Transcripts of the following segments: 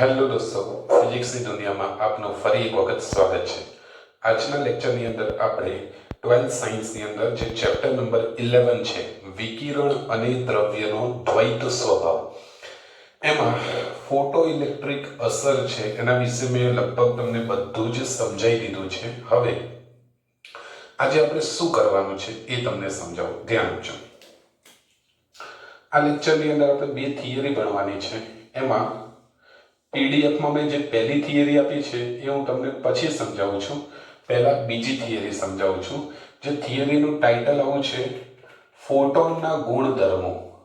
Hello દોસ્તો, ફિઝિક્સની દુનિયામાં આપનું ફરી એક વખત સ્વાગત છે. આજના લેક્ચરની અંદર આપણે ટ્વેલ્થ સાયન્સની અંદર જે ચેપ્ટર નંબર ઇલેવન છે, વિકિરણ અને દ્રવ્યનો દ્વૈત સ્વભાવ. એમાં ફોટો ઇલેક્ટ્રિક અસર છે, એના વિશે મેં લગભગ તમને બધું જ સમજાવી દીધું છે. હવે, આજે આપણે શું કરવાનું છે એ તમને સમજાવું. ધ્યાન આપજો. આ લેક્ચરની અંદર આપણે બે થિયરી ભણવાની છે. એમાં પીડીએફમાં મેં જે પહેલી થિયરી આપી છે, એ હું તમને પછી સમજાવું છું. પહેલાં બીજી થિયરી સમજાવું છું. જે થિયરીનું ટાઇટલ આવું છે ફોટોનના ગુણધર્મો.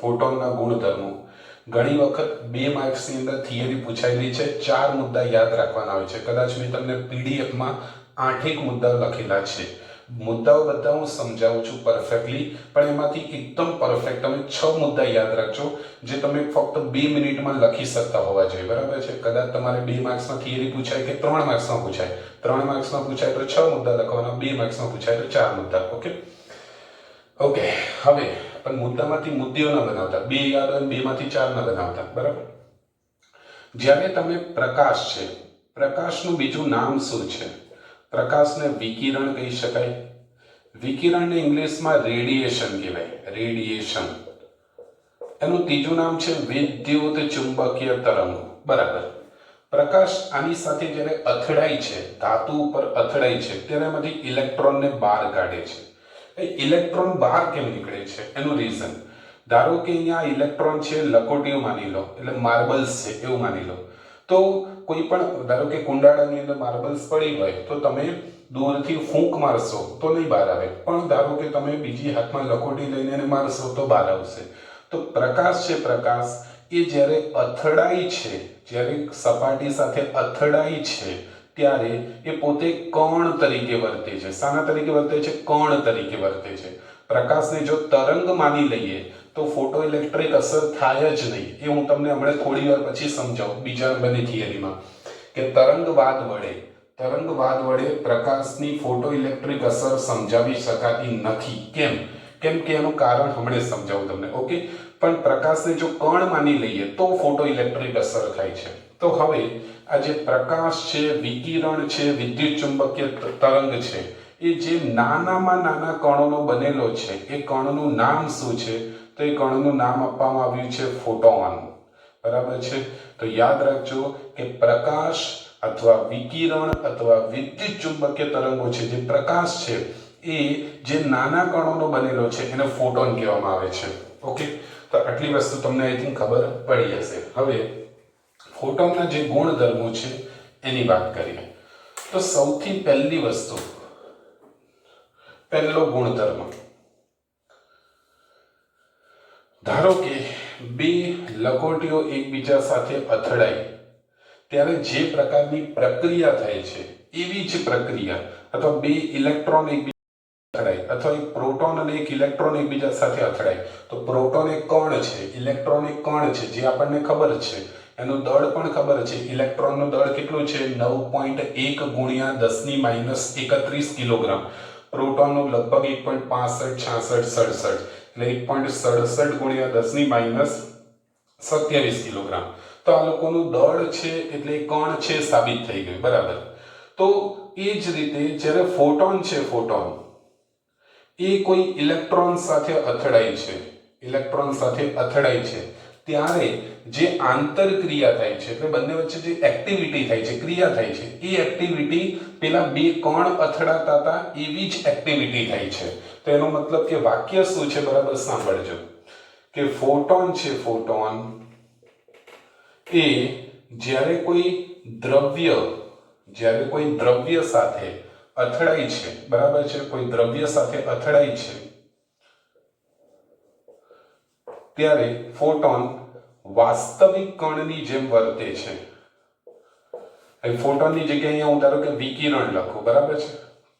ફોટોનના ગુણધર્મો. ઘણી વખત બે માર્ક્સની અંદર થિયરી પૂછાયેલી છે, ચાર મુદ્દા યાદ રાખવાના હોય છે. કદાચ મેં તમને પીડીએફમાં આઠેક મુદ્દા લખેલા છે. મુદ્દાઓ બધા હું સમજાવું છું પરફેક્ટલી પણ એમાંથી એકદમ પરફેક્ટ તમે છ મુદ્દા યાદ રાખજો, જે તમે ફક્ત બે મિનિટમાં લખી શકતા હોવા જોઈએ. બરાબર છે? કદાચ તમારે બે માર્ક્સમાં થિયરી પૂછાય કે ત્રણ માર્ક્સમાં પૂછાય. ત્રણ માર્ક્સમાં પૂછાય તો છ મુદ્દા લખવાના, બે માર્ક્સમાં પૂછાય તો ચાર મુદ્દા. ઓકે? ઓકે, હવે પણ મુદ્દામાંથી મુદ્દીઓ ન બનાવતા. બે યાદ હોય બે માંથી ચાર ન બનાવતા. બરાબર? જ્યારે તમે પ્રકાશ છે, પ્રકાશનું બીજું નામ શું છે? પ્રકાશને વિકિરણ કહી શકાય. વિકિરણને ઇંગ્લિશમાં રેડિયેશન કહેવાય. રેડિયેશન. એનું ત્રીજું નામ છે વિદ્યુત ચુંબકીય તરંગ. બરાબર. પ્રકાશ આની સાથે જ્યારે અથડાય છે, ધાતુ ઉપર અથડાય છે, ત્યારે એમાંથી ઇલેક્ટ્રોનને બહાર કાઢે છે. એ ઇલેક્ટ્રોન બહાર કેમ નીકળે છે? એનું રીઝન ધારો કે અહીંયા ઇલેક્ટ્રોન છે લકોટીઓ માની લો, એટલે માર્બલ્સ છે, એવું માની લો. તો કોઈ પણ, ધારો કે કુંડાળાની અંદર માર્બલ્સ પડી હોય, તો તમે દૂરથી ફૂંક મારશો તો નહીં બહાર આવે. પણ ધારો કે તમે બીજી હાથમાં લખોટી લઈને મારશો તો બહાર આવશે. તો પ્રકાશ છે પ્રકાશ, એ જ્યારે અથડાય છે, જ્યારે સપાટી સાથે અથડાય છે, ત્યારે એ પોતે કણ તરીકે વર્તે છે. શાના તરીકે વર્તે છે? કણ તરીકે વર્તે છે. પ્રકાશને જો તરંગ માની લઈએ તો ફોટો ઇલેક્ટ્રિક અસર થાય જ નહીં. એ હું તમને હમણાં થોડી વાર પછી સમજાવું, બીજા નંબરની થિયરીમાં. કે તરંગવાદ વડે તરંગવાદ વડે પ્રકાશની ફોટો ઇલેક્ટ્રિક અસર સમજાવી શકાતી નથી. કેમ? કેમ કે એનું કારણ હમણાં સમજાવું તમને, ઓકે? પણ પ્રકાશને જો કણ માની લઈએ, તો ફોટો ઇલેક્ટ્રિક અસર થાય છે. તો હવે, આ જે પ્રકાશ છે, વિકિરણ છે, વિદ્યુત ચુંબકીય તરંગ છે, એ જે નાનામાં નાના કણોનો બનેલો છે, એ કણનું નામ શું છે? તો એ કણનું નામ આપવામાં આવ્યું છે ફોટોન. બરાબર છે? તો યાદ રાખજો કે પ્રકાશ અથવા વિકિરણ અથવા વિદ્યુત ચુંબકીય તરંગો છે, જે પ્રકાશ છે, એ જે નાના કણોનો બનેલો છે, એને ફોટોન કહેવામાં આવે છે. ઓકે? તો આટલી વસ્તુ તમને આઈ થિંક ખબર પડી હશે. હવે, ફોટોનના જે ગુણધર્મો છે, એની વાત કરીએ. તો સૌથી પહેલી વસ્તુ, પહેલો ગુણધર્મ. ધારો કે બે લકોટીઓ એકબીજા સાથે અથડાય, ત્યારે જે પ્રકારની પ્રક્રિયા થાય છે, એવી જ પ્રક્રિયા, અથવા બે ઇલેક્ટ્રોન એકબીજા અથડાય, અથવા એક પ્રોટોન અને એક ઇલેક્ટ્રોન એકબીજા સાથે અથડાય, તો પ્રોટોન એક કણ છે, ઇલેક્ટ્રોન એક કણ છે, જે આપણને ખબર છે. એનું દળ પણ ખબર છે. ઇલેક્ટ્રોનનું દળ કેટલું છે? નવ પોઈન્ટ એક ગુણ્યા દસની માઇનસ એકત્રીસ કિલોગ્રામ. પ્રોટોનનું લગભગ એક પોઈન્ટ પાસઠ, છાસઠ, સડસઠ. એટલે એક પોઈન્ટ સડસઠ ગુણ્યા દસની માઇનસ સત્યાવીસ કિલોગ્રામ. તો આ લોકોનું દળ છે એટલે કણ છે સાબિત થઈ ગયું, બરાબર? તો એ જ રીતે જ્યારે ફોટોન છે ફોટોન, એ કોઈ ઇલેક્ટ્રોન સાથે અથડાય છે, ઇલેક્ટ્રોન સાથે અથડાય છે, ત્યારે જે આંતરક્રિયા થાય છે, એટલે બંને વચ્ચે જે એક્ટિવિટી થાય છે, ક્રિયા થાય છે, એ એક્ટિવિટી પેલા બે કણ અથડાતા હતા, એવી જ એક્ટિવિટી થાય છે. તો એનો મતલબ કે વાક્ય શું છે, બરાબર સાંભળજો. કે ફોટોન છે ફોટોન એ જ્યારે કોઈ દ્રવ્ય, જ્યારે કોઈ દ્રવ્ય સાથે અથડાય છે, બરાબર છે? કોઈ દ્રવ્ય સાથે અથડાય છે, ત્યારે ફોટોન વાસ્તવિક કણની જેમ વર્તે છે. ફોટોનની જગ્યાએ અહીંયા હું ધારો કે વિકિરણ લખું, બરાબર છે?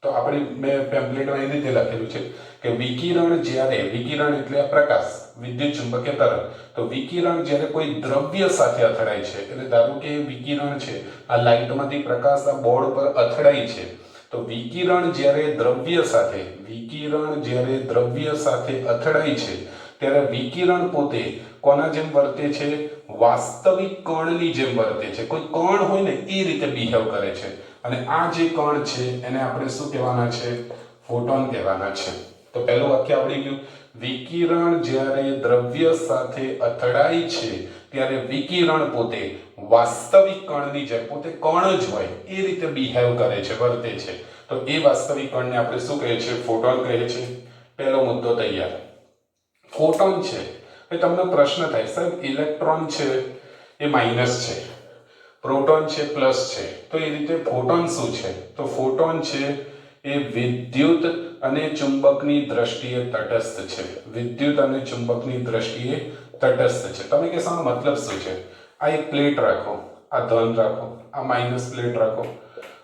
તો આપણી મેં પેમ્પલેટમાં એ રીતે લખેલું છે કે વિકિરણ જ્યારે, વિકિરણ એટલે પ્રકાશ, વિદ્યુત ચુંબકીય તરંગ. તો વિકિરણ જ્યારે કોઈ દ્રવ્ય સાથે અથડાય છે, એટલે ધારો કે વિકિરણ છે, આ લાઇટમાંથી પ્રકાશ આ બોર્ડ પર અથડાય છે, તો વિકિરણ જ્યારે દ્રવ્ય સાથે, વિકિરણ જ્યારે દ્રવ્ય સાથે અથડાય છે ત્યારે વિકિરણ પોતે કોના જેમ વર્તે છે? વાસ્તવિક કણની જેમ વર્તે છે. કોઈ કણ હોય ને, એ રીતે બિહેવ કરે છે. અને આ જે કણ છે, એને આપણે શું કહેવાના છે? ફોટોન કહેવાના છે. તો પહેલું વાક્ય આવડી ગયું. વિકિરણ જ્યારે દ્રવ્ય સાથે અથડાય છે, ત્યારે વિકિરણ પોતે વાસ્તવિક કણની જેમ, પોતે કણ જ હોય, એ રીતે બિહેવ કરે છે, વર્તે છે. તો એ વાસ્તવિક કણને આપણે શું કહીએ છીએ ફોટોન કહે છે. પહેલો મુદ્દો તૈયાર. ફોટોન છે. એ તમને પ્રશ્ન થાય, સાહેબ, ઇલેક્ટ્રોન છે એ માઇનસ છે, પ્રોટોન છે પ્લસ છે. તો એ રીતે ફોટોન શું છે? તો ફોટોન છે એ વિદ્યુત અને ચુંબકની દ્રષ્ટિએ તટસ્થ છે. વિદ્યુત અને ચુંબકની દ્રષ્ટિએ તટસ્થ છે. તમે કે આનો મતલબ શું છે? આ એક પ્લેટ રાખો, આ ધન રાખો, આ માઇનસ પ્લેટ રાખો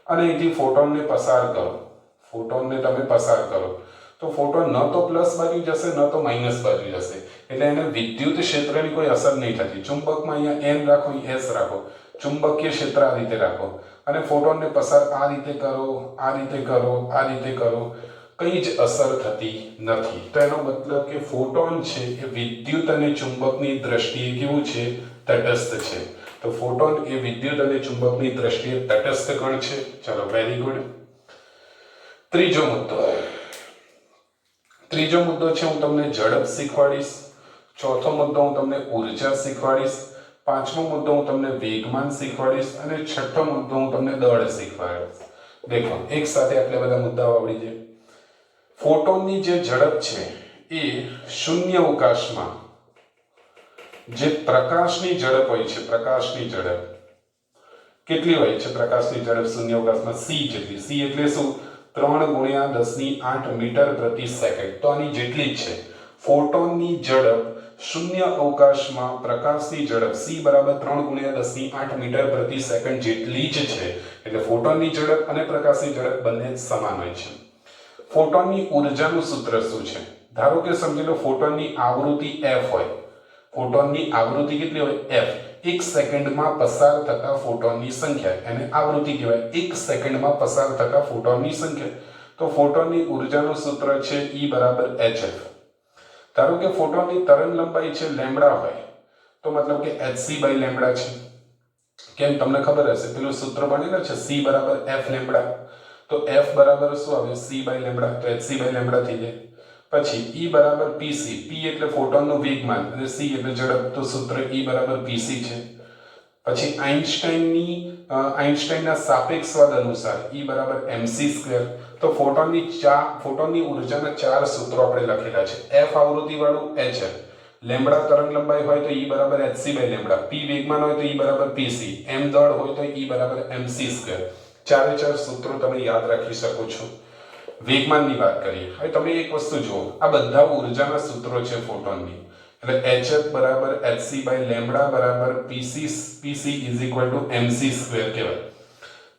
અને અહીંથી ફોટોનને પસાર કરો. ફોટોનને તમે પસાર કરો. તો ફોટોન ન તો પ્લસ બાજુ જશે, ન તો માઇનસ બાજુ જશે. એટલે એને વિદ્યુત ક્ષેત્રની કોઈ અસર નહીં થતી. ચુંબકમાં અહીંયા એન રાખો એસ રાખો. ચુંબકીય ક્ષેત્ર આ રીતે રાખો. અને ફોટોનને પસાર આ રીતે કરો, આ રીતે કરો, આ રીતે કરો. કંઈ જ અસર થતી નથી. તો એનો મતલબ કે ફોટોન છે એ વિદ્યુત અને ચુંબકની દ્રષ્ટિએ કેવું છે? તટસ્થ છે. તો ફોટોન એ વિદ્યુત અને ચુંબકની દ્રષ્ટિએ તટસ્થ કણ છે. ચલો વેરી ગુડ ત્રીજો મુદ્દો. ત્રીજો મુદ્દો છે, હું તમને ઝડપ શીખવાડીશ. ચોથો મુદ્દો હું તમને ઊર્જા શીખવાડીશ. પાંચમો મુદ્દો હું તમને વેગમાન શીખવાડીશ અને છઠ્ઠો મુદ્દો હું તમને દળ શીખવાડીશ. દેખો, એક સાથે આટલા બધા મુદ્દાઓ આવડી જાય. ફોટોનની જે ઝડપ છે, એ શૂન્ય અવકાશમાં જે પ્રકાશની ઝડપ હોય છે, પ્રકાશની ઝડપ. કેટલી હોય છે, પ્રકાશની ઝડપ શૂન્ય અવકાશમાં? સી જેટલી. સી એટલે શું? ત્રણ ગુણ્યા દસની આઠ મીટર પ્રતિ સેકન્ડ. તો આની જેટલી જ છે. ફોટોનની ઝડપ શૂન્ય અવકાશમાં પ્રકાશની ઝડપ સી બરાબર ત્રણ ગુણ્યા દસની આઠ મીટર પ્રતિ સેકન્ડ જેટલી જ છે. એટલે ફોટોનની ઝડપ અને પ્રકાશની ઝડપ બંને સમાન હોય છે. ફોટોનની ઉર્જાનું સૂત્ર શું છે? ધારો કે સમજી લો ફોટોનની આવૃત્તિ એફ હોય. ફોટોનની આવૃત્તિ કેટલી હોય? એફ એક સેકન્ડમાં પસાર થતા ફોટોનની સંખ્યા એને આવૃત્તિ કહેવાય. એક સેકન્ડમાં પસાર થતા ફોટોનની સંખ્યા. તો ફોટોનની ઉર્જાનું સૂત્ર છે E બરાબર hf ધારો કે ફોટોનની તરંગ લંબાઈ છે લેમડા હોય તો મતલબ કે hc બાય લેમડા છે. કેમ? તમને ખબર હશે. પેલું સૂત્ર બનેલું છે c બરાબર f લેમડા તો f બરાબર શું આવે? C બાય લેમડા તો hc બાય લેમડા થઈ જાય. પછી E બરાબર PC P એટલે ફોટોનનું વેગમાન. અને C એટલે ઝડપ તો સૂત્ર. E બરાબર PC છે. પછી આઇન્સ્ટાઈનની આઇન્સ્ટાઈનના સાપેક્ષવાદ અનુસાર E બરાબર mc સ્ક્વેર તો ફોટોનની ચાર ફોટોનની ઉર્જાના ચાર સૂત્રો આપણે લખેલા છે. F આવૃત્તિવાળું hf લેમ્બડા તરંગ લંબાઈ હોય તો E બરાબર hc બાય લેમ્બડા. P વેગમાન હોય તો E બરાબર PC m દળ હોય તો E બરાબર mc સ્ક્વેર ચારે ચાર સૂત્રો તમે યાદ રાખી શકો છો. વેગમાનની વાત કરીએ. હવે તમે એક વસ્તુ જુઓ. આ બધા ઉર્જાના સૂત્રો છે ફોટોનની એટલે hf બરાબર hc બાય લેમ્બડા બરાબર pc pc is equal to mc square કહેવાય.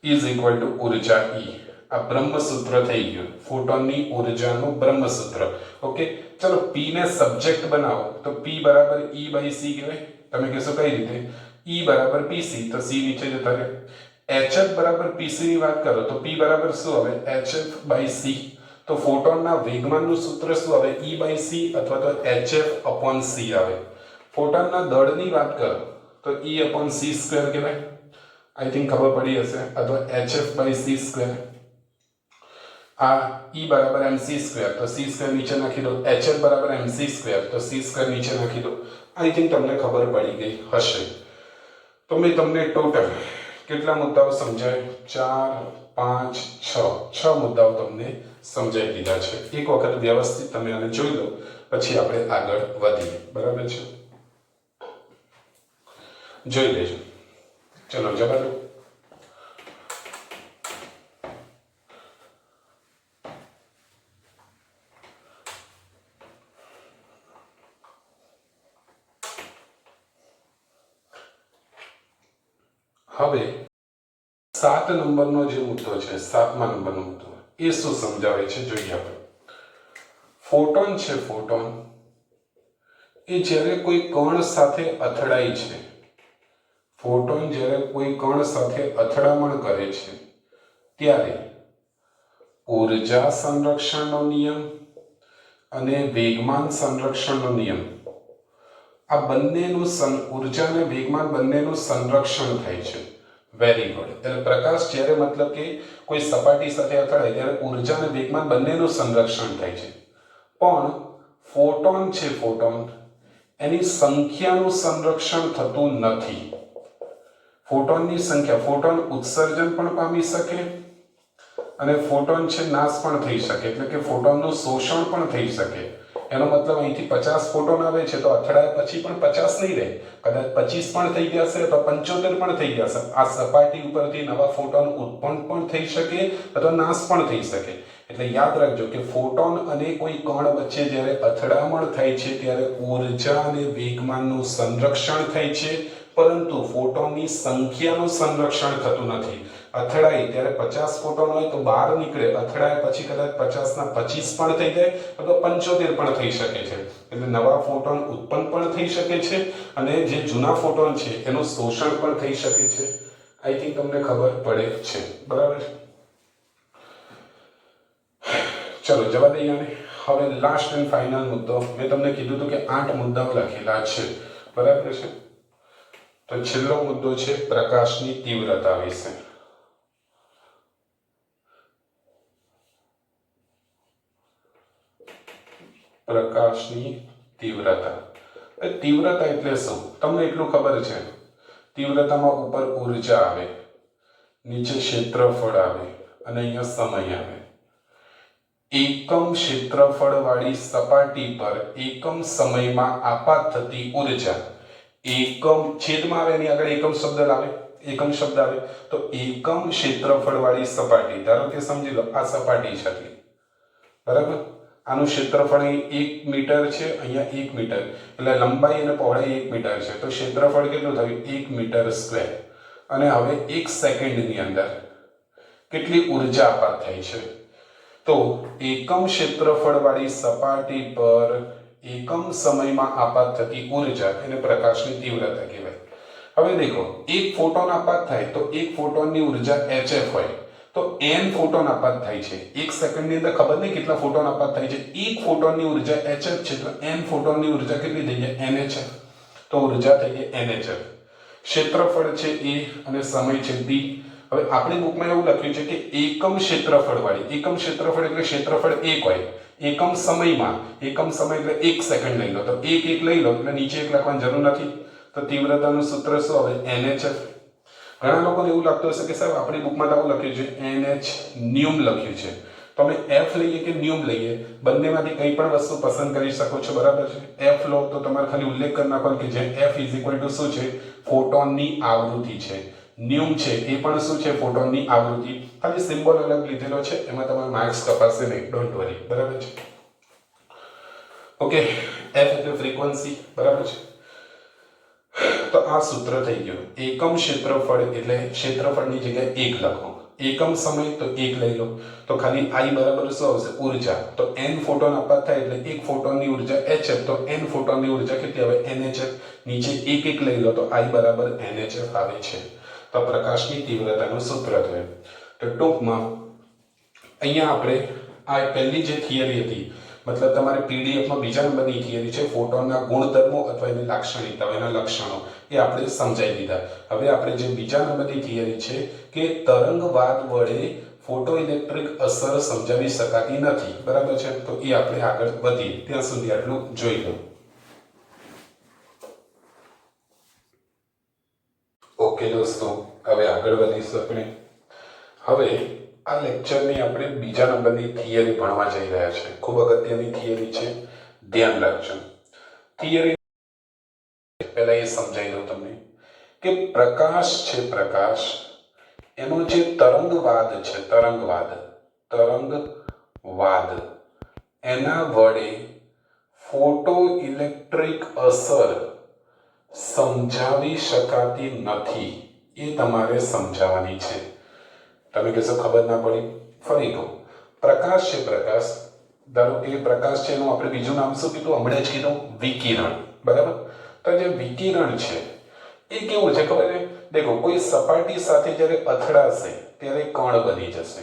ઇઝ ઇક્વલ ટુ ઊર્જા E. આ બ્રહ્મસૂત્ર થઈ ગયું. ફોટોનની ઉર્જાનું બ્રહ્મસૂત્ર. ઓકે ચલો, p ને સબ્જેક્ટ બનાવો. તો p બરાબર e બાય c કહેવાય. તમે કહેશો કઈ રીતે? E બરાબર pc તો c નીચે જતા રહે. Hf બરાબર pc ની વાત કરો તો p બરાબર શું આવે? Hf by c. તો ફોટોનના વેગમાનનું સૂત્ર શું આવે? E બાય c અથવા તો hf અપોન c આવે. ફોટોનના દળની વાત કરો તો e અપોન c સ્ક્વેર કહેવાય. આઈ થિંક ખબર પડી હશે. અથવા hf બાય c સ્ક્વેર આ e બરાબર mc સ્ક્વેર તો c સ્ક્વેર નીચે નાખી દો. Hf બરાબર mc સ્ક્વેર તો c સ્ક્વેર નીચે નાખી દો. આઈ થિંક તમને ખબર પડી ગઈ હશે. તો મેં તમને ટોટલ કેટલા મુદ્દાઓ સમજાય? ચાર, પાંચ, છ. છ મુદ્દાઓ તમને સમજાવી દીધા છે. એક વખત વ્યવસ્થિત તમે આને જોઈ લો, પછી આપણે આગળ વધીએ. બરાબર છે? જોઈ લેજો. ચલો, જવા હવે સાત નંબરનો જે મુદ્દો છે, સાતમા નંબરનો મુદ્દો, એ શું સમજાવે છે? જોઈએ આપણે. ફોટોન છે ફોટોન. એ જ્યારે કોઈ કણ સાથે અથડાય છે, ફોટોન જ્યારે કોઈ કણ સાથે અથડામણ કરે છે, ત્યારે ઊર્જા સંરક્ષણનો નિયમ અને વેગમાન સંરક્ષણનો નિયમ, આ બંનેનું સં, ઊર્જા અને વેગમાન બંનેનું સંરક્ષણ થાય છે. વેરી ગુડ એટલે પ્રકાશ જ્યારે મતલબ કે કોઈ સપાટી સાથે અથડાય, ત્યારે ઊર્જા અને વેગમાન બંનેનું સંરક્ષણ થાય છે. પણ ફોટોન છે ફોટોન, એની સંખ્યાનું સંરક્ષણ થતું નથી. ફોટોનની સંખ્યા, ફોટોન ઉત્સર્જન પણ પામી શકે અને ફોટોન છે નાશ પણ થઈ શકે. એટલે કે ફોટોનનું શોષણ પણ થઈ શકે. એનો મતલબ અહીંથી પચાસ ફોટોન આવે છે, તો અથડાયા પછી પણ પચાસ નહીં રહે. કદાચ પચીસ પણ થઈ જશે અથવા પંચોતેર પણ થઈ જશે આ સપાટી ઉપરથી નવા ફોટોન ઉત્પન્ન પણ થઈ શકે, અથવા નાશ પણ થઈ શકે. એટલે યાદ રાખજો કે ફોટોન અને કોઈ કણ વચ્ચે જ્યારે અથડામણ થાય છે, ત્યારે ઊર્જા અને વેગમાનનું સંરક્ષણ થાય છે. પરંતુ ફોટોનની સંખ્યાનું સંરક્ષણ થતું નથી. અથડાય ત્યારે પચાસ ફોટોન હોય તો બહાર નીકળે. અથડાય પછી કદાચ પચાસના પચીસ પણ થઈ જાય અથવા પંચોતેર પણ થઈ શકે છે. એટલે નવા ફોટોન ઉત્પન્ન પણ થઈ શકે છે અને જે જૂના ફોટોન છે એનું શોષણ પણ થઈ શકે છે. આઈ થિંક તમને ખબર પડે છે. બરાબર? ચલો, જવા દઈએ આને હવે લાસ્ટ એન્ડ ફાઇનલ મુદ્દો. મેં તમને કીધું હતું કે આઠ મુદ્દાઓ લખેલા છે. બરાબર છે? તો છેલ્લો મુદ્દો છે પ્રકાશની તીવ્રતા વિશે. પ્રકાશની તીવ્રતા. એ તીવ્રતા એટલે શું? તમને એટલું ખબર છે? તીવ્રતામાં ઉપર ઊર્જા આવે, નીચે ક્ષેત્રફળ આવે અને અહીંયા સમય આવે. એકમ ક્ષેત્રફળ વાળી સપાટી પર એકમ સમયમાં આપાત થતી ઊર્જા, એકમ છેદમાં આવે, એની આગળ એકમ શબ્દ લાવે, એકમ શબ્દ આવે. તો એકમ ક્ષેત્રફળ વાળી સપાટી, ધારો કે સમજી લો, આ સપાટી છે બરાબર? આનું ક્ષેત્રફળ એક મીટર છે, અહીંયા એક મીટર. એટલે લંબાઈ અને પહોળાઈ એક મીટર છે. તો ક્ષેત્રફળ કેટલું થયું? એક મીટર સ્ક્વેર. અને હવે એક સેકન્ડની અંદર કેટલી ઊર્જા આપાત થાય છે? તો એકમ ક્ષેત્રફળ વાળી સપાટી પર એકમ સમયમાં આપાત થતી ઊર્જા, એને પ્રકાશની તીવ્રતા કહેવાય. હવે દેખો, એક ફોટોન આપાત થાય તો એક ફોટોનની ઊર્જા એચએફ હોય. તો n ફોટોન આપાત થાય છે. એક સેકન્ડની અંદર ખબર નહીં કેટલા ફોટોન આપાત થાય છે. એક ફોટોનની ઊર્જા hf છે, તો n ફોટોનની ઊર્જા કેટલી થઈ જાય nhf તો ઊર્જા થઈ ગઈ nhf ક્ષેત્રફળ છે a અને સમય છે d હવે આપણી બુકમાં એવું લખ્યું છે કે એકમ ક્ષેત્રફળ વાળી એકમ ક્ષેત્રફળ એટલે ક્ષેત્રફળ એક હોય. એકમ સમયમાં, એકમ સમય એટલે એક સેકન્ડ લઈ લો. તો એક એક લઈ લો, એટલે નીચે એક લખવાની જરૂર નથી. તો તીવ્રતાનું સૂત્ર શું હવે NHF ઘણા લોકોને એવું લાગતું હશે કે સાહેબ, આપણી બુકમાં તો આવું લખ્યું છે એનએચ ન્યુમ લખ્યું છે. તો અમે એફ લઈએ કે ન્યુમ લઈએ, બંનેમાંથી કંઈ પણ વસ્તુ પસંદ કરી શકો છો, બરાબર છે? એફ લો તો તમારે ખાલી ઉલ્લેખ કરી નાખવાનો કે જે એફ ઇઝ ઇક્વલ ટુ શું છે? ફોટોનની આવૃત્તિ છે. ન્યુમ છે, એ પણ શું છે? ફોટોનની આવૃત્તિ. ખાલી સિમ્બોલ અલગ લીધેલો છે, એમાં તમારે માર્ક્સ કપાશે નહીં, ડોન્ટ વરી, બરાબર છે? ઓકે એફ એટલે ફ્રીક્વન્સી બરાબર છે? તો આ સૂત્ર થઈ ગયું. એકમ ક્ષેત્રફળ એટલે ક્ષેત્રફળની જગ્યાએ એક લખો. એકમ સમય તો એક લઈ લો. તો ખાલી આઈ બરાબર શું આવશે? ઊર્જા. તો એન ફોટોન આપાત થાય એટલે એક ફોટોનની ઊર્જા એચ તો એન ફોટોનની ઊર્જા કેટલી આવે? NHF નીચે એક એક લઈ લો તો આઈ બરાબર NHF આવે છે. તો પ્રકાશની તીવ્રતાનું સૂત્ર થયું તો ટૂંકમાં અહીંયા આપણે આ પહેલી જે થિયરી હતી મતલબ તમારે પીડીએફમાં બીજા નંબરની થિયરી છે ફોટોનના ગુણધર્મો અથવા એની લાક્ષણિકતાઓ એના લક્ષણો, એ આપણે સમજાવી દીધા. હવે આપણે જે બીજા નંબરની થિયરી છે કે તરંગવાદ વડે ફોટો ઇલેક્ટ્રિક અસર સમજાવી શકાતી નથી. બરાબર છે? તો એ આપણે આગળ વધીએ. ત્યાં સુધી આટલું જોઈ લો. ઓકે દોસ્તો, હવે આગળ વધીશું આપણે. હવે આ લેક્ચરની આપણે બીજા નંબરની થિયરી ભણવા જઈ રહ્યા છે ખૂબ અગત્યની થિયરી છે ધ્યાન રાખજો. થિયરી પહેલા એ સમજાવી દઉં તમને કે પ્રકાશ છે પ્રકાશ. એનો જે તરંગવાદ છે, તરંગવાદ તરંગવાદ, એના વડે ફોટો ઇલેક્ટ્રિક અસર સમજાવી શકાતી નથી એ તમારે સમજાવવાની છે. તમે કહેશો ખબર ના પડી? ફરી કહું. પ્રકાશ છે પ્રકાશ. ધારો કે પ્રકાશ છે એનું આપણે બીજું નામ શું કીધું? હમણાં જ કીધું, વિકિરણ. બરાબર? તો જે વિકિરણ છે, એ કેવું છે ખબર છે? દેખો, કોઈ સપાટી સાથે જ્યારે અથડાશે, ત્યારે કણ બની જશે.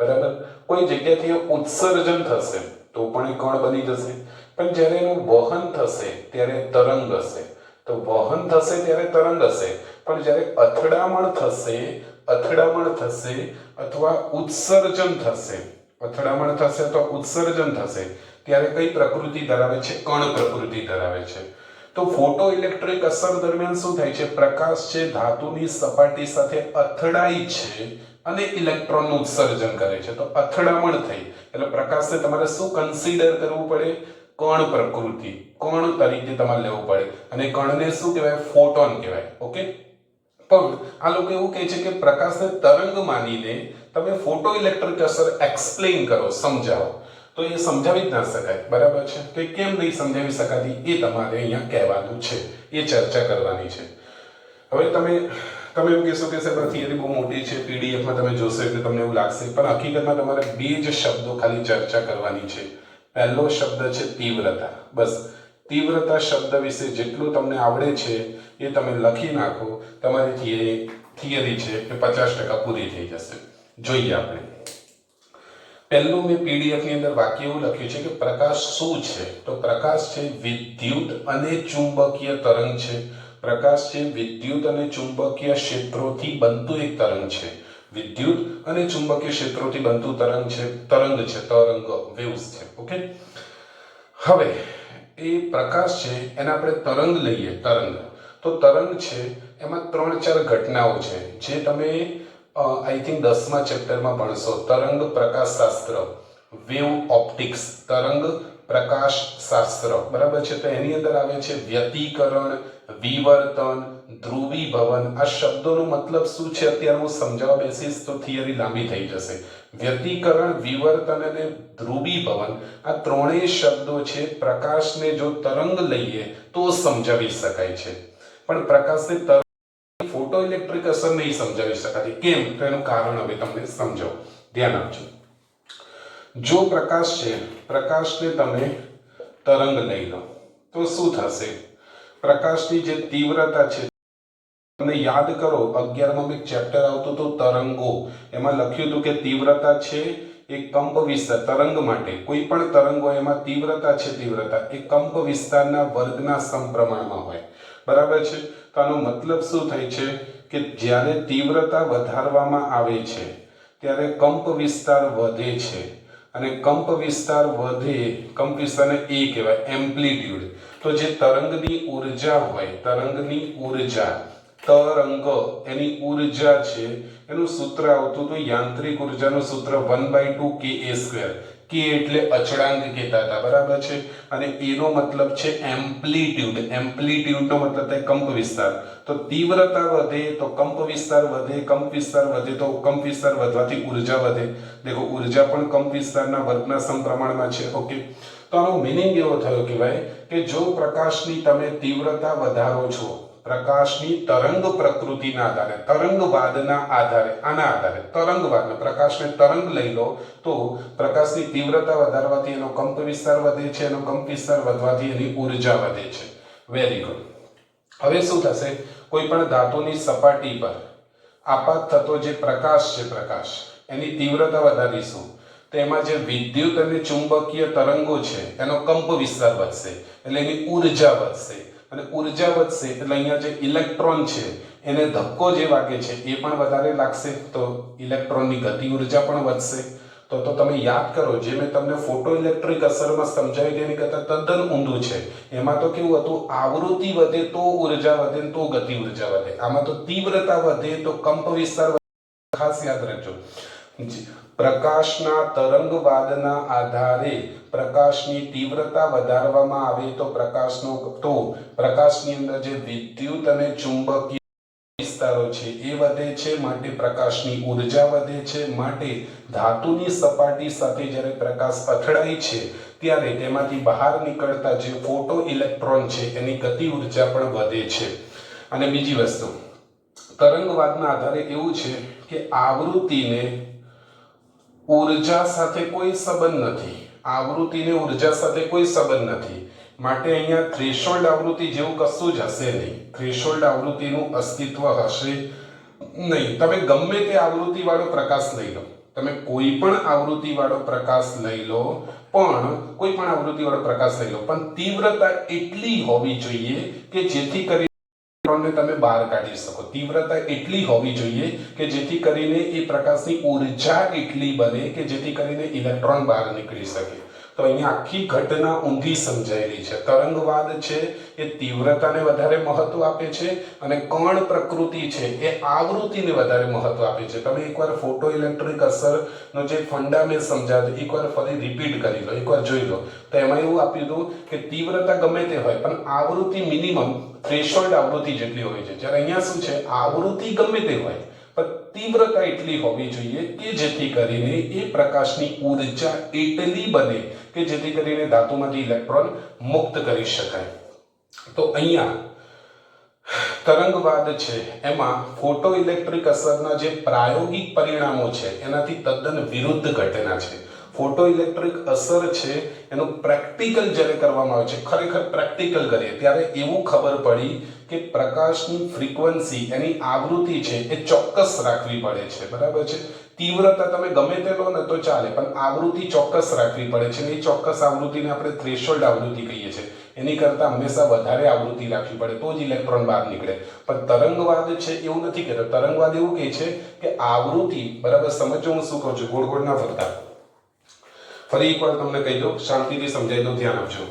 બરાબર? કોઈ જગ્યાથી ઉત્સર્જન થશે, તો પણ એ કણ બની જશે. પણ જ્યારે એનું વહન થશે, ત્યારે તરંગ હશે. તો વહન થશે ત્યારે તરંગ હશે. પણ જ્યારે અથડામણ થશે અથડામણ થશે અથવા ઉત્સર્જન થશે. અથડામણ થશે અથવા ઉત્સર્જન થશે. ત્યારે કઈ પ્રકૃતિ ધરાવે છે? કણ પ્રકૃતિ ધરાવે છે. તો ફોટો ઇલેક્ટ્રિક અસર દરમિયાન શું થાય છે? પ્રકાશ છે, ધાતુની સપાટી સાથે અથડાય છે અને ઇલેક્ટ્રોનનું ઉત્સર્જન કરે છે. તો અથડામણ થઈ. એટલે પ્રકાશને તમારે શું કન્સિડર કરવું પડે? કણ પ્રકૃતિ. કણ તરીકે તમારે લેવું પડે. અને કણને શું કહેવાય? ફોટોન કહેવાય. ઓકે? પણ આ લોકો એવું કહે છે કે પ્રકાશને તરંગ માનીને તમે ફોટો ઇલેક્ટ્રિક અસર એક્સપ્લેન કરો, સમજાવો. તો એ સમજાવી જ ના શકાય. બરાબર છે? કે કેમ નહીં સમજાવી શકાતી? એ તમારે અહીંયા કહેવાનું છે. એ ચર્ચા કરવાની છે. હવે તમે તમે એમ કહેશો કે સાહેબ થિયરી બહુ મોટી છે પીડીએફમાં તમે જોશો એટલે તમને એવું લાગશે. પણ હકીકતમાં તમારે બે જ શબ્દો ખાલી ચર્ચા કરવાની છે. પહેલો શબ્દ છે તીવ્રતા. બસ, તીવ્રતા શબ્દ વિશે જેટલું તમને આવડે છે એ તમે લખી નાખો, તમારી થિયરી થિયરી છે એ પચાસ ટકા પૂરી થઈ જશે. જોઈએ આપણે. પહેલું મેં પીડીએફની અંદર વાક્ય એવું લખ્યું છે કે પ્રકાશ શું છે? તો પ્રકાશ છે વિદ્યુત અને ચુંબકીય તરંગ છે. પ્રકાશ છે વિદ્યુત અને ચુંબકીય ક્ષેત્રોથી બનતું એક તરંગ છે. વિદ્યુત અને ચુંબકીય ક્ષેત્રોથી બનતું તરંગ છે તરંગ છે, તરંગ વેવ્સ છે. ઓકે? હવે, એ પ્રકાશ છે, એને આપણે તરંગ લઈએ, તરંગ. તો તરંગ છે, એમાં ત્રણ ચાર ઘટનાઓ છે, જે તમે આઈ થિંક દસમા ચેપ્ટરમાં ભણશો. તરંગ પ્રકાશ શાસ્ત્ર, વેવ ઓપ્ટિક્સ, તરંગ પ્રકાશ શાસ્ત્ર. બરાબર છે? તો એની અંદર આવે છે વ્યતિકરણ, વિવર્તન, ધ્રુવીભવન. આ શબ્દોનો મતલબ શું છે? અત્યારે હું સમજાવવા બેસીશ તો થિયરી લાંબી થઈ જશે. વ્યતિકરણ, વિવર્તન અને ધ્રુવીભવન, આ ત્રણેય શબ્દો છે. પ્રકાશને જો તરંગ લઈએ તો સમજાવી શકાય છે. પણ પ્રકાશને તરંગ ફોટો ઇલેક્ટ્રિક અસર નહીં સમજાવી શકાતી. કેમ? તો એનું કારણ હવે તમને સમજો ધ્યાન આપજો. જો પ્રકાશ છે, પ્રકાશને તમે તરંગ લઈ લો, તો શું થશે? પ્રકાશની જે તીવ્રતા છે, તમને યાદ કરો, અગિયારમાં એક ચેપ્ટર આવતું હતું, તરંગો. એમાં લખ્યું હતું કે તીવ્રતા છે એ કંપ વિસ્તાર, તરંગ માટે. કોઈ પણ તરંગ એમાં તીવ્રતા છે, તીવ્રતા. એ કંપ વિસ્તારના વર્ગના સમપ્રમાણમાં હોય. બરાબર છે? તો આનો મતલબ શું થાય છે? કે જ્યારે તીવ્રતા વધારવામાં આવે છે, ત્યારે કંપ વિસ્તાર વધે છે. અને કંપ વિસ્તાર વધે, કંપ વિસ્તારને એ કહેવાય, એમ્પ્લિટ્યુડ. તો જે તરંગની ઊર્જા હોય, તરંગની ઊર્જા, તરંગ, એની ઊર્જા છે, એનું સૂત્ર આવતું હતું યાંત્રિક ઉર્જાનું સૂત્ર વન બાય ટુ કે એ સ્ક્વેર કે એટલે અચળાંક કહેતા હતા, બરાબર છે? અને એનો મતલબ છે એમ્પ્લિટ્યુડ. એમ્પ્લિટ્યુડનો મતલબ થાય કંપ વિસ્તાર. તો તીવ્રતા વધે તો કંપ વિસ્તાર વધે, કંપ વિસ્તાર વધે તો કંપ વિસ્તાર વધવાથી ઊર્જા વધે. દેખો, ઊર્જા પણ કંપ વિસ્તારના વર્ગના સમપ્રમાણમાં છે, ઓકે? તો આનો મિનિંગ એવો થયો કે ભાઈ, કે જો પ્રકાશની તમે તીવ્રતા વધારો છો પ્રકાશની તરંગ પ્રકૃતિના આધારે તરંગવાદના આધારે, આના આધારે તરંગવાદ પ્રકાશને તરંગ લઈ લો, તો પ્રકાશની તીવ્રતા વધારવાથી એનો કંપ વિસ્તાર વધે છે, એનો કંપ વિસ્તાર વધવાથી એની ઊર્જા વધે છે. વેરી ગુડ હવે શું થશે? કોઈ પણ ધાતુની સપાટી પર આપાત થતો જે પ્રકાશ છે પ્રકાશ, એની તીવ્રતા વધારીશું. તેમાં જે વિદ્યુત અને ચુંબકીય તરંગો છે, એનો કંપ વિસ્તાર વધશે, એટલે એની ઊર્જા વધશે. અને ઊર્જા વધશે એટલે અહીંયા જે ઇલેક્ટ્રોન છે, એને ધક્કો જે વાગે છે, એ પણ વધારે લાગશે. તો ઇલેક્ટ્રોનની ગતિ ઊર્જા પણ વધશે. તો તો તમે યાદ કરો, જે મેં તમને ફોટો ઇલેક્ટ્રિક અસરમાં સમજાવી તેની કરતાં તદ્દન ઊંધું છે. એમાં તો કેવું હતું, આવૃત્તિ વધે તો ઊર્જા વધે તો ગતિ ઊર્જા વધે. આમાં તો તીવ્રતા વધે તો કંપ વિસ્તાર. ખાસ યાદ રાખજો. પ્રકાશના તરંગવાદના આધારે પ્રકાશની તીવ્રતા વધારવામાં આવે તો પ્રકાશનો તો પ્રકાશની અંદર જે વિદ્યુત અને ચુંબકીય વિસ્તારો છે, એ વધે છે, માટે પ્રકાશની ઊર્જા વધે છે, માટે ધાતુની સપાટી સાથે જ્યારે પ્રકાશ અથડાય છે, ત્યારે તેમાંથી બહાર નીકળતા જે ફોટો ઇલેક્ટ્રોન છે, એની ગતિ ઊર્જા પણ વધે છે. અને બીજી વસ્તુ, તરંગવાદના આધારે એવું છે કે આવૃત્તિને ઊર્જા સાથે કોઈ સંબંધ નથી. આવૃત્તિને ઊર્જા સાથે કોઈ સંબંધ નથી. માટે અહીંયા થ્રેશોલ્ડ આવૃત્તિ જેવું કશું જ હશે નહીં. થ્રેશોલ્ડ આવૃત્તિનું અસ્તિત્વ હશે નહીં. તમે ગમે તે આવૃત્તિ વાળો પ્રકાશ લઈ લો. તમે કોઈ પણ આવૃત્તિ વાળો પ્રકાશ લઈ લો, પણ કોઈ પણ આવૃત્તિ વાળો પ્રકાશ લઈ લો, પણ તીવ્રતા એટલી હોવી જોઈએ કે જેથી કરી ઇલેક્ટ્રોનને તમે બહાર કાઢી શકો. તીવ્રતા એટલી હોવી જોઈએ કે જેથી કરીને એ પ્રકાશની ઊર્જા એટલી બને કે જેથી કરીને ઇલેક્ટ્રોન બહાર નીકળી શકે. તો અહીંયા આખી ઘટના ઊંધી સમજાયેલી છે. તરંગવાદ છે એ તીવ્રતાને વધારે મહત્વ આપે છે અને કણ પ્રકૃતિ છે એ આવૃત્તિને વધારે મહત્વ આપે છે. તમે એકવાર ફોટો ઇલેક્ટ્રિક અસરનો જે ફંડા સમજાવ્યો એકવાર ફરી રિપીટ કરી લો. એકવાર જોઈ લો. તો એમાં એવું આપ્યું હતું કે તીવ્રતા ગમે તે હોય, પણ આવૃત્તિ મિનિમમ થ્રેશોલ્ડ આવૃત્તિ જેટલી હોય છે. જ્યારે અહીંયા શું છે? આવૃત્તિ ગમે તે હોય તીવ્રતા એટલી હોવી જોઈએ કે જેથી કરીને એ પ્રકાશની ઊર્જા એટલી બને કે જેથી કરીને ધાતુમાંથી ઇલેક્ટ્રોન મુક્ત કરી શકાય. તો અહીંયા તરંગવાદ છે. એમાં ફોટો ઇલેક્ટ્રિક અસરના જે પ્રાયોગિક પરિણામો છે, એનાથી તદ્દન વિરુદ્ધ ઘટના છે. ફોટો ઇલેક્ટ્રિક અસર છે, એનું પ્રેક્ટિકલ જ્યારે કરવામાં આવે છે, ખરેખર પ્રેક્ટિકલ કરીએ, ત્યારે એવું ખબર પડી કે પ્રકાશની ફ્રીક્વન્સી એની આવૃત્તિ છે, એ ચોક્કસ રાખવી પડે છે. બરાબર છે? તીવ્રતા તમે ગમે તે લો ને તો ચાલે, પણ આવૃત્તિ ચોક્કસ રાખવી પડે છે એ ચોક્કસ આવૃત્તિને આપણે થ્રેશોલ્ડ આવૃત્તિ કહીએ છીએ. એની કરતાં હંમેશા વધારે આવૃત્તિ રાખવી પડે, તો જ ઇલેક્ટ્રોન બહાર નીકળે. પણ તરંગવાદ છે એવું નથી કહેતો. તરંગવાદ એવું કહે છે કે આવૃત્તિ, બરાબર, સમજો હું શું કહું છું? ગોળ ગોળના ફરતા. ફરી એકવાર તમને કહી દઉં શાંતિથી સમજાઈ ધ્યાન આપજો.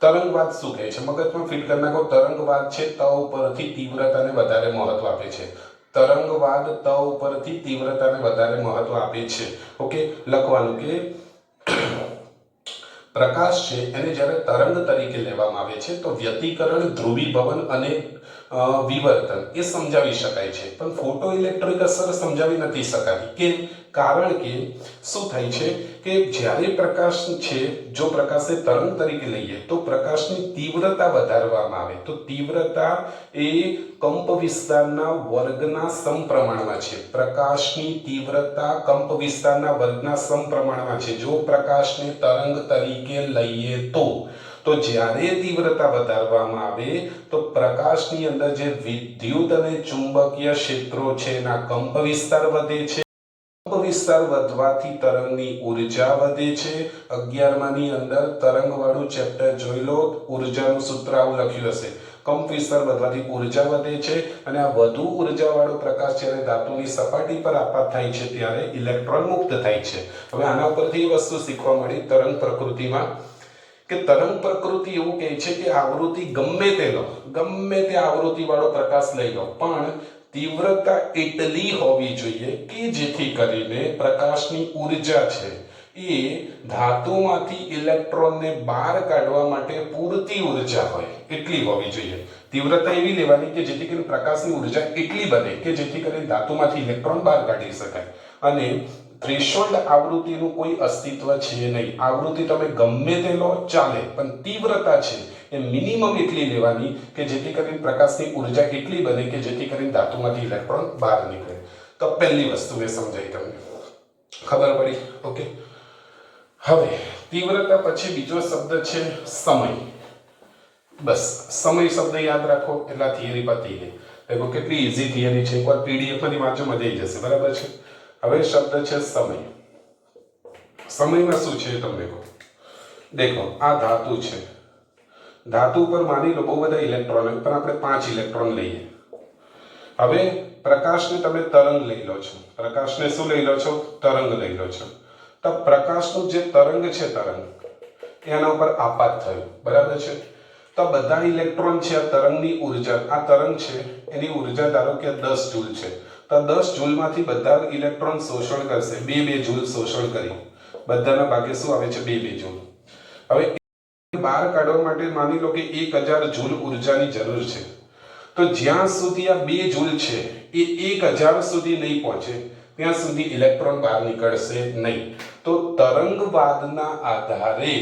તરંગવાદ શું કહે છે? મગજમાં ફિટ કરી નાખો તરંગવાદ છે? ત ઉપરથી તીવ્રતાને વધારે મહત્વ આપે છે. તરંગવાદ ત ઉપરથી તીવ્રતાને વધારે મહત્વ આપે છે. ઓકે? લખવાનું કે પ્રકાશ છે એને જ્યારે તરંગ તરીકે લેવામાં આવે છે તો વ્યતિકરણ ધ્રુવીભવન અને અ, વિવર્તન. એ સમજાવી શકાય છે. પણ ફોટો ઇલેક્ટ્રિક અસર સમજાવી નથી શકાતી. કે કારણ કે શું થાય છે કે જ્યારે પ્રકાશ છે, જો પ્રકાશને તરંગ તરીકે લઈએ, તો પ્રકાશની તીવ્રતા વધારવામાં આવે. તો તીવ્રતા એ કંપ વિસ્તારના વર્ગના સમપ્રમાણમાં છે. પ્રકાશની તીવ્રતા કંપ વિસ્તારના વર્ગના સમપ્રમાણમાં છે. જો પ્રકાશને તરંગ તરીકે લઈએ તો તો જ્યારે તીવ્રતા વધારવામાં આવે, તો પ્રકાશની અંદર જે વિદ્યુત અને ચુંબકીય ક્ષેત્રો છે, એના કંપ વિસ્તાર વધે છે. કંપ વિસ્તાર વધવાથી તરંગની ઊર્જા વધે છે. અગિયારમાની અંદર તરંગવાળું ચેપ્ટર જોઈ લો, ઉર્જાનું સૂત્ર આવું લખ્યું હશે. કંપ વિસ્તાર વધવાથી ઊર્જા વધે છે અને આ વધુ ઉર્જાવાળો પ્રકાશ જ્યારે ધાતુની સપાટી પર આપાત થાય છે, ત્યારે ઇલેક્ટ્રોન મુક્ત થાય છે. હવે આના ઉપરથી વસ્તુ શીખવા મળી તરંગ પ્રકૃતિમાં. કે તરંગ પ્રકૃતિ એવું કહે છે કે આવૃત્તિ ગમે તે લો, ગમે તે આવૃત્તિ વાળો પ્રકાશ લઈ લો, પણ તીવ્રતા એટલી હોવી જોઈએ કે જેથી કરીને પ્રકાશની ઊર્જા છે એ ધાતુમાંથી ઇલેક્ટ્રોનને બહાર કાઢવા માટે પૂરતી ઊર્જા હોય, એટલી હોવી જોઈએ. તીવ્રતા એવી લેવાની કે જેથી કરીને પ્રકાશની ઊર્જા એટલી બને કે જેથી કરીને ધાતુમાંથી ઇલેક્ટ્રોન બહાર કાઢી શકાય. અને થ્રેશોલ્ડ આવૃત્તિનું કોઈ અસ્તિત્વ છે નહીં. આવૃત્તિ તમે ગમે તે લો, ચાલે, પણ તીવ્રતા છે એ મિનિમમ એટલી લેવાની કે જેથી કરીને પ્રકાશની ઊર્જા એટલી બને કે જેથી કરીને ધાતુમાંથી ઇલેક્ટ્રોન બહાર નીકળે. તો પહેલી વસ્તુ મેં સમજાઈ તમને. ખબર પડી? ઓકે. હવે, તીવ્રતા પછી બીજો શબ્દ છે સમય. બસ, સમય શબ્દ યાદ રાખો, એટલે આ થિયરી પતી ગઈ કેટલી ઇઝી થિયરી છે. એકવાર પીડીએફની વાંચો, મજા આવી જશે. બરાબર છે? હવે શબ્દ છે સમય. સમયમાં શું છે તમે કહું? દેખો, આ ધાતુ છે. ધાતુ પર માની લો બહુ બધા ઇલેક્ટ્રોન પણ આપણે પાંચ ઇલેક્ટ્રોન લઈએ. હવે પ્રકાશને તમે તરંગ લઈ લો છો. પ્રકાશને શું લઈ લો છો? તરંગ લઈ લો છો. તો પ્રકાશનું જે તરંગ છે તરંગ, એના ઉપર આપાત થયું. બરાબર છે? તો બધા ઇલેક્ટ્રોન છે આ તરંગની ઊર્જા. આ તરંગ છે, એની ઊર્જા ધારો કે દસ જૂલ છે. તો દસ જૂલમાંથી બધા ઇલેક્ટ્રોન શોષણ કરશે. બે બે જૂલ શોષણ કરી. બધાના ભાગે શું આવે છે? બે બે જૂલ. હવે બહાર કાઢવા માટે માની લો કે એક હજાર જૂલ ઉર્જાની જરૂર છે. તો જ્યાં સુધી આ બે જૂલ છે, એ એક હજાર સુધી નહીં પહોંચે, ત્યાં સુધી ઇલેક્ટ્રોન બહાર નીકળશે નહીં. તો તરંગવાદના આધારે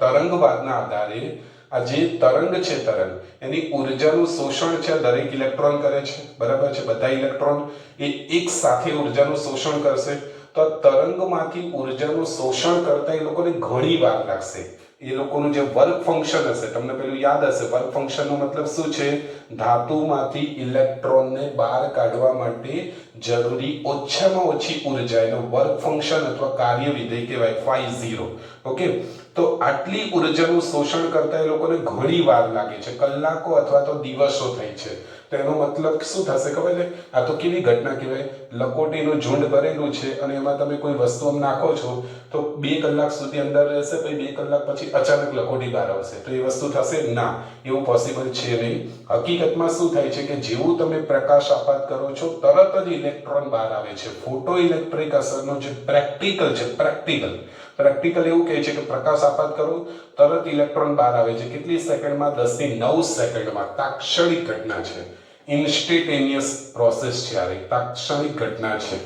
તરંગવાદના આધારે આ જે તરંગ છે તરંગ. એની ઉર્જાનું શોષણ છે, દરેક ઇલેક્ટ્રોન કરે છે. બરાબર છે? બધા ઇલેક્ટ્રોન. એ એક સાથે ઉર્જાનું શોષણ કરશે. તો આ તરંગમાંથી ઉર્જાનું શોષણ કરતા એ લોકોને ઘણી વાર લાગશે. એ લોકોનું જે વર્ક ફંક્શન હશે, તમને પેલું યાદ હશે, વર્ક ફંક્શનનો મતલબ શું છે? ધાતુમાંથી ઇલેક્ટ્રોનને બહાર કાઢવા માટે જરૂરી ઓછામાં ઓછી ઊર્જા, એનો વર્ક ફંક્શન અથવા કાર્ય વિધેય કહેવાય, ફાઈ ઝીરો. ઓકે? તો આટલી ઉર્જાનું શોષણ કરતા એ લોકોને ઘણી વાર લાગે છે. કલાકો અથવા તો દિવસો થાય છે. તો એનો મતલબ શું થશે ખબર છે? આ તો કેવી ઘટના કહેવાય? લકોટીનું ઝુંડ ભરેલું છે અને એમાં તમે કોઈ વસ્તુ આમ નાખો છો, તો બે કલાક સુધી અંદર રહેશે, પછી બે કલાક પછી અચાનક લકોટી બહાર આવશે. તો એ વસ્તુ થશે ના, એવું પોસિબલ છે નહીં. હકીકતમાં શું થાય છે કે જેવું તમે પ્રકાશ આપાત કરો છો, તરત જ ઇલેક્ટ્રોન બહાર આવે છે. ફોટો ઇલેક્ટ્રિક અસરનો જે પ્રેક્ટિકલ છે પ્રેક્ટિકલ પ્રેક્ટિકલ એવું કહે છે કે પ્રકાશ આપાત કરો, તરત ઇલેક્ટ્રોન બહાર આવે છે. કેટલી સેકન્ડમાં? દસથી નવ સેકન્ડમાં. તાક્ષણિક ઘટના છે. ઇન્સ્ટેટેનિયસ પ્રોસેસ છે આ તાક્ષણિક ઘટના છે.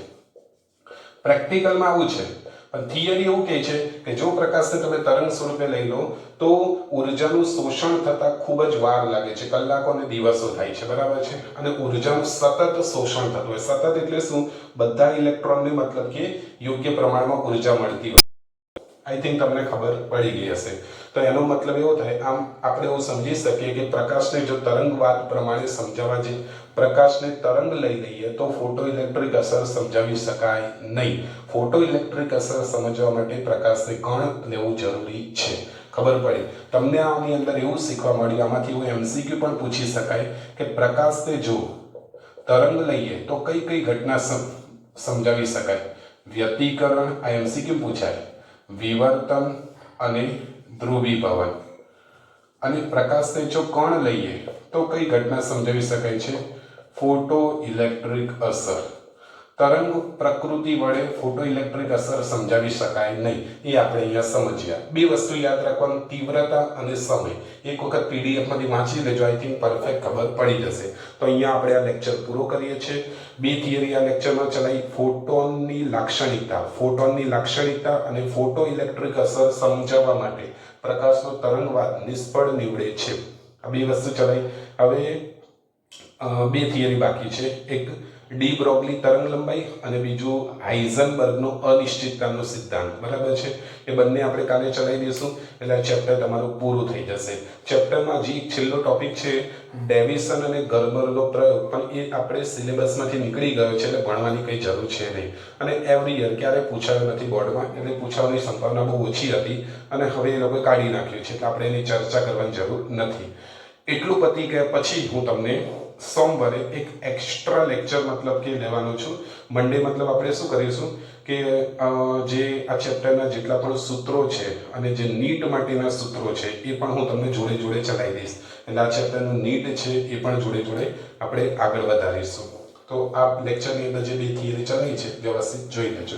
પ્રેક્ટિકલમાં આવું છે, પણ થિયરી એવું કહે છે કે જો પ્રકાશને તમે તરંગ સ્વરૂપે લઈ લો, તો ઉર્જાનું શોષણ થતાં ખૂબ જ વાર લાગે છે. કલાકો અને દિવસો થાય છે, બરાબર છે? અને ઉર્જાનું સતત શોષણ થતું હોય. સતત એટલે શું? બધા ઇલેક્ટ્રોનને મતલબ કે યોગ્ય પ્રમાણમાં ઊર્જા મળતી હોય. આઈ થિંક તમને ખબર પડી ગઈ હશે. તો એનો મતલબ એવો થાય, આમ આપણે એવું સમજી શકીએ કે પ્રકાશને જો તરંગવાદ પ્રમાણે સમજાવવા જે પ્રકાશને તરંગ લઈ લઈએ, તો ફોટો ઇલેક્ટ્રિક અસર સમજાવી શકાય નહીં. ફોટો ઇલેક્ટ્રિક અસર સમજવા માટે પ્રકાશને કણ લેવું જરૂરી છે. ખબર પડી? તમને આની અંદર એવું શીખવા મળ્યું, આમાંથી એવું એમસીક્યુ પણ પૂછી શકાય કે પ્રકાશને જો તરંગ લઈએ, તો કઈ કઈ ઘટના સમ- સમજાવી શકાય? વ્યતિકરણ, આ એમસીક્યુ પૂછાય. વિવર્તન અને ધ્રુવીભવન અને પ્રકાશને જો કણ લઈએ, તો કઈ ઘટના સમજાવી શકાય છે? ફોટો ઇલેક્ટ્રિક અસર. તરંગ પ્રકૃતિ વડે ફોટો ઇલેક્ટ્રિક અસર સમજાવી શકાય નહીં. એ આપણે અહીંયા સમજ્યા બે વસ્તુ યાદ રાખવાનું, તીવ્રતા અને સમય. એક વખત પીડીએફમાંથી વાંચી લેજો. આઈ થિંક પરફેક્ટ ખબર પડી જશે. તો અહીંયા આપણે આ લેક્ચર પૂરો કરીએ છીએ. બે થિયરી આ લેક્ચરમાં ચલાવી. ફોટોનની લાક્ષણિકતા. ફોટોનની લાક્ષણિકતા અને ફોટો ઇલેક્ટ્રિક અસર સમજાવવા માટે પ્રકાશનો તરંગવાદ નિષ્ફળ નીવડે છે. આ બે વસ્તુ ચલાવી. હવે બે થિયરી બાકી છે. એક ડી બ્રોગલી તરંગ લંબાઈ અને બીજું હાઇઝનબર્ગનો અનિશ્ચિતતાનો સિદ્ધાંત. બરાબર છે? એ બંને આપણે કાલે ચલાવી દઈશું. એટલે આ ચેપ્ટર તમારું પૂરું થઈ જશે. ચેપ્ટરમાં જે છેલ્લો ટોપિક છે, ડેવિસન અને ગર્બરનો પ્રયોગ. પણ એ આપણે સિલેબસમાંથી નીકળી ગયો છે એટલે ભણવાની કંઈ જરૂર છે નહીં. અને એવરી યર ક્યારે પૂછાયો નથી બોર્ડમાં, એટલે પૂછવાની સંભાવના બહુ ઓછી હતી. અને હવે એ લોકોએ કાઢી નાખ્યું છે. એટલે આપણે એની ચર્ચા કરવાની જરૂર નથી. એટલું પતી ગયા પછી હું તમને સોમવારે એક એક્સ્ટ્રા લેક્ચર મતલબ કે લેવાનો છું. મંડે મતલબ આપણે શું કરીશું કે જે આ ચેપ્ટરના જેટલા પણ સૂત્રો છે અને જે નીટ માટેના સૂત્રો છે એ પણ હું તમને જોડે જોડે ચલાવી દઈશ. એટલે આ ચેપ્ટરનું નીટ છે એ પણ જોડે જોડે આપણે આગળ વધારીશું. તો આ લેક્ચરની અંદર જે બે થિયરી ચલાવી છે, વ્યવસ્થિત જોઈ લેજો.